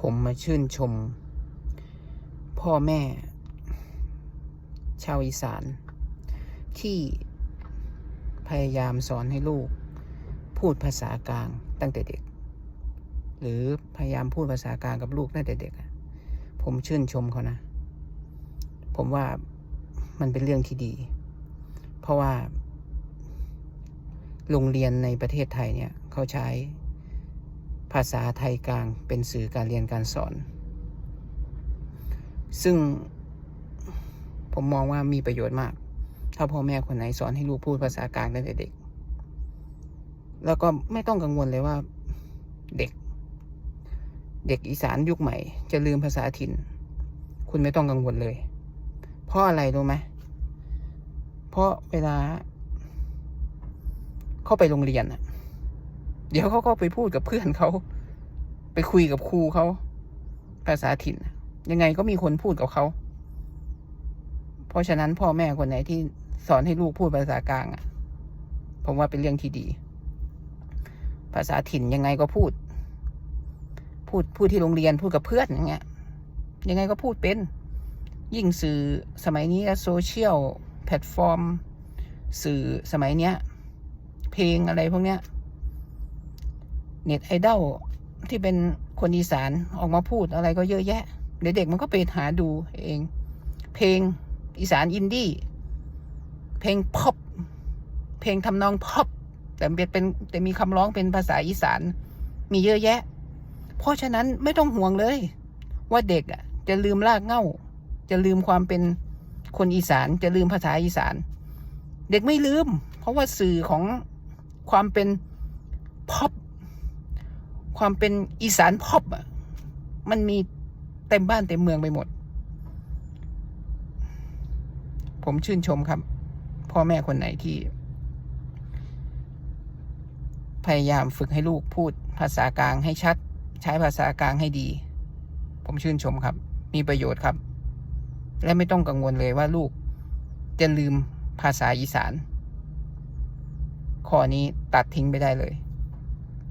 ผมมาชื่นชม พ่อแม่ ชาวอีสาน ที่พยายามสอนให้ลูก พูดภาษากลางตั้งแต่เด็ก หรือพยายามพูดภาษากลางกับลูกตั้งแต่เด็กผมชื่นชมเขานะ ผมว่ามันเป็นเรื่องที่ดี เพราะว่า โรงเรียนในประเทศไทยเนี่ย เขาใช้ ภาษาไทยกลางเป็นสื่อการเรียนการสอน ซึ่งผมมองว่ามีประโยชน์มาก ถ้าพ่อแม่คนไหนสอนให้ลูกพูดภาษากลางตั้งแต่เด็ก แล้วก็ไม่ต้องกังวลเลยว่าเด็ก เด็กอีสานยุคใหม่ จะลืมภาษาถิ่น คุณไม่ต้องกังวลเลย เพราะอะไรรู้ไหมเพราะเวลา เข้าไปโรงเรียนอะ เดี๋ยวเขาก็ไปพูดกับเพื่อนเขา ไปคุยกับครูเขา ภาษาถิ่น ยังไงก็มีคนพูดกับเขา เพราะฉะนั้นพ่อแม่คนไหนที่สอนให้ลูกพูดภาษากลางอะผมว่าเป็นเรื่องที่ดี ภาษาถิ่นยังไงก็พูด พูดพูดที่โรงเรียนพูดกับเพื่อนอย่างเงี้ย ยังไงก็พูดเป็น ยิ่งสื่อสมัยนี้โซเชียลแพลตฟอร์ม สื่อสมัยเนี้ย เพลงอะไรพวกเนี้ย เน็ตไอดอลที่เป็นคนอีสานออกมาพูดอะไรก็เยอะแยะเด็กๆมันก็ไปหาดูเอง เพลงอีสานอินดี้เพลงพอปเพลงทำนองพอปแต่เป็นแต่มีคำร้องเป็นภาษาอีสานมีเยอะแยะ เพราะฉะนั้นไม่ต้องห่วงเลย ว่าเด็กอะ จะลืมรากเง้าจะลืมความเป็นคนอีสานจะลืมภาษาอีสาน เด็กไม่ลืม เพราะว่าสื่อของความเป็นพอป ความเป็นอีสานพอปอะมันมีเต็มบ้านเต็มเมืองไปหมด ผมชื่นชมครับ พ่อแม่คนไหนที่ พยายามฝึกให้ลูกพูดภาษากลางให้ชัด ใช้ภาษากลางให้ดี ผมชื่นชมครับ มีประโยชน์ครับ และไม่ต้องกังวลเลยว่าลูก จะลืมภาษาอีสาน ข้อนี้ตัดทิ้งไปได้เลย